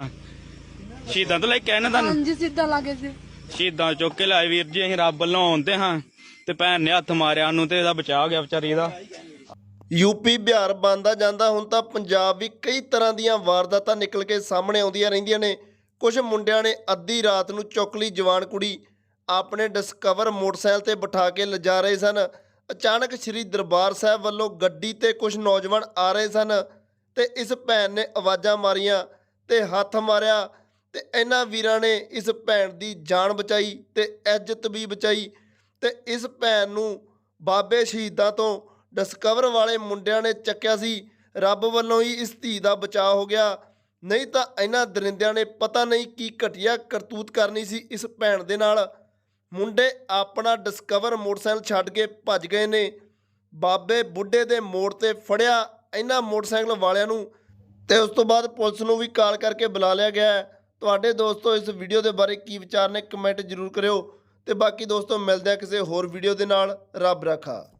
ਸ਼ਹੀਦਾਂ ਤੋਂ ਲੈ ਕੇ ਆਏ ਨਾ ਤੁਹਾਨੂੰ? ਹਾਂਜੀ ਸਿੱਧਾ ਲਾਗੇ ਸੀ। ਸ਼ਹੀਦਾਂ ਚੁੱਕ ਕੇ ਲਾਏ ਵੀਰ ਜੀ ਅਸੀਂ ਰੱਬ ਵੱਲੋਂ ਆਉਂਦੇ ਹਾਂ ਤੇ ਭੈਣ ਨੇ ਹੱਥ ਮਾਰਿਆ ਨੂੰ ਤੇ ਇਹਦਾ ਬਚਾ ਗਿਆ ਵਿਚਾਰੀ ਦਾ। ਯੂਪੀ ਬਿਹਾਰ ਬੰਦਾ ਜਾਂਦਾ ਹੁਣ ਤਾਂ ਪੰਜਾਬ ਵੀ ਕਈ ਤਰ੍ਹਾਂ ਦੀਆਂ ਵਾਰਦਾਤਾਂ ਨਿਕਲ ਕੇ ਸਾਹਮਣੇ ਆਉਂਦੀਆਂ ਰਹਿੰਦੀਆਂ ਨੇ। ਕੁਝ ਮੁੰਡਿਆਂ ਨੇ ਅੱਧੀ ਰਾਤ ਨੂੰ ਚੁੱਕ ਲਈ ਜਵਾਨ ਕੁੜੀ ਆਪਣੇ ਡਿਸਕਵਰ ਮੋਟਰਸਾਈਕਲ ਤੇ ਬਿਠਾ ਕੇ ਲਿਜਾ ਰਹੇ ਸਨ। ਅਚਾਨਕ ਸ੍ਰੀ ਦਰਬਾਰ ਸਾਹਿਬ ਵੱਲੋਂ ਗੱਡੀ ਤੇ ਕੁਝ ਨੌਜਵਾਨ ਆ ਰਹੇ ਸਨ ਤੇ ਇਸ ਭੈਣ ਨੇ ਆਵਾਜ਼ਾਂ ਮਾਰੀਆਂ। ਤੇ ਹੱਥ ਮਾਰਿਆ ਤੇ ਇਹਨਾਂ ਵੀਰਾਂ ਨੇ ਇਸ ਭੈਣ ਦੀ ਜਾਨ ਬਚਾਈ ਤੇ ਇੱਜ਼ਤ ਵੀ ਬਚਾਈ ਤੇ ਇਸ ਭੈਣ ਨੂੰ ਬਾਬੇ ਸ਼ਹੀਦਾਂ ਤੋਂ ਡਿਸਕਵਰ ਵਾਲੇ ਮੁੰਡਿਆਂ ਨੇ ਚੱਕਿਆ ਸੀ। ਰੱਬ ਵੱਲੋਂ ਹੀ ਇਸ ਧੀ ਦਾ ਬਚਾਅ ਹੋ ਗਿਆ। ਨਹੀਂ ਤਾਂ ਇਹਨਾਂ ਦਰਿੰਦਿਆਂ ਨੇ ਪਤਾ ਨਹੀਂ ਕੀ ਘਟੀਆ ਕਰਤੂਤ ਕਰਨੀ ਸੀ ਇਸ ਭੈਣ ਦੇ ਨਾਲ। ਮੁੰਡੇ ਆਪਣਾ ਡਿਸਕਵਰ ਮੋਟਰਸਾਈਕਲ ਛੱਡ ਕੇ ਭੱਜ ਗਏ ਨੇ। ਬਾਬੇ ਬੁੱਢੇ ਦੇ ਮੋੜ ਤੇ ਫੜਿਆ ਇਹਨਾਂ ਮੋਟਰਸਾਈਕਲ ਵਾਲਿਆਂ ਨੂੰ ਤੇ ਉਸ ਤੋਂ ਬਾਅਦ ਪੁਲਿਸ ਨੂੰ ਵੀ ਕਾਲ ਕਰਕੇ ਬੁਲਾ ਲਿਆ ਗਿਆ ਹੈ। ਤੁਹਾਡੇ ਦੋਸਤੋ, ਇਸ ਵੀਡੀਓ ਦੇ ਬਾਰੇ ਕੀ ਵਿਚਾਰ ਨੇ, ਕਮੈਂਟ ਜ਼ਰੂਰ ਕਰਿਓ। ਤੇ ਬਾਕੀ ਦੋਸਤੋ, ਮਿਲਦੇ ਆ ਕਿਸੇ ਹੋਰ ਵੀਡੀਓ ਦੇ ਨਾਲ। ਰੱਬ ਰਾਖਾ।